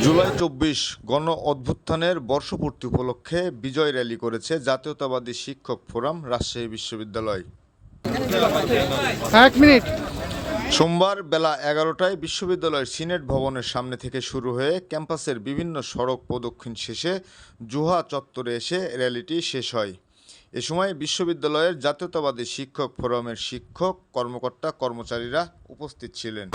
জুলাই চব্বিশ গণ অভ্যুত্থানের বর্ষপূর্তি উপলক্ষে বিজয় র্যালি করেছে জাতীয়তাবাদী শিক্ষক ফোরাম রাজশাহী বিশ্ববিদ্যালয়। এক মিনিট। সোমবার বেলা এগারোটায় বিশ্ববিদ্যালয়ের সিনেট ভবনের সামনে থেকে শুরু হয়ে ক্যাম্পাসের বিভিন্ন সড়ক প্রদক্ষিণ শেষে জুহা চত্বরে এসে র্যালিটি শেষ হয়। এ সময় বিশ্ববিদ্যালয়ের জাতীয়তাবাদী শিক্ষক ফোরামের শিক্ষক, কর্মকর্তা, কর্মচারীরা উপস্থিত ছিলেন।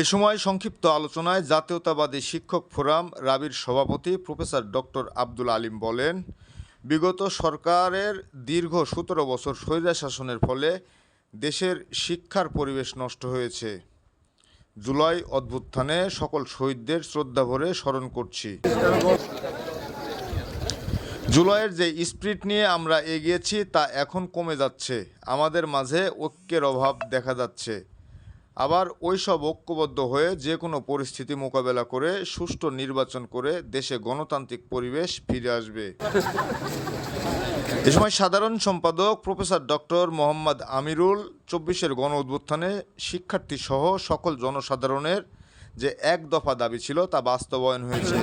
এ সময় সংক্ষিপ্ত আলোচনায় জাতীয়তাবাদী শিক্ষক ফোরাম রাবির সভাপতি প্রফেসর ডক্টর আব্দুল আলিম বলেন, বিগত সরকারের দীর্ঘ সতেরো বছর স্বৈরা শাসনের ফলে দেশের শিক্ষার পরিবেশ নষ্ট হয়েছে। জুলাই অভ্যুত্থানে সকল শহীদদের শ্রদ্ধা ভরে স্মরণ করছি। জুলাইয়ের যে স্পিরিট নিয়ে আমরা এগিয়েছি, তা এখন কমে যাচ্ছে। আমাদের মাঝে ঐক্যের অভাব দেখা যাচ্ছে। আবার ওইসব ঐক্যবদ্ধ হয়ে যে কোনো পরিস্থিতি মোকাবেলা করে সুষ্ঠু নির্বাচন করে দেশে গণতান্ত্রিক পরিবেশ ফিরে আসবে। এ সময় সাধারণ সম্পাদক প্রফেসর ডক্টর মোহাম্মদ আমিরুল চব্বিশের গণ উদ্বোধনে শিক্ষার্থী সহ সকল জনসাধারণের যে এক দফা দাবি ছিল তা বাস্তবায়ন হয়েছে।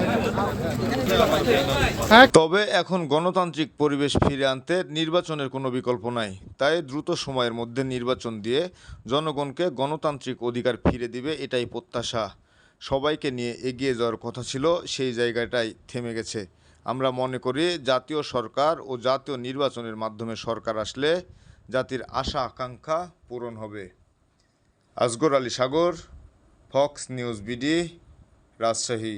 তবে এখন গণতান্ত্রিক পরিবেশ ফিরে আনতে নির্বাচনের কোনো বিকল্প নাই। তাই দ্রুত সময়ের মধ্যে নির্বাচন দিয়ে জনগণকে গণতান্ত্রিক অধিকার ফিরে দিবে এটাই প্রত্যাশা। সবাইকে নিয়ে এগিয়ে যাওয়ার কথা ছিল সেই জায়গাটাই থেমে গেছে। আমরা মনে করি জাতীয় সরকার ও জাতীয় নির্বাচনের মাধ্যমে সরকার আসলে জাতির আশা আকাঙ্ক্ষা পূরণ হবে। Azgar Ali Sagar Fox News BD Rajshahi.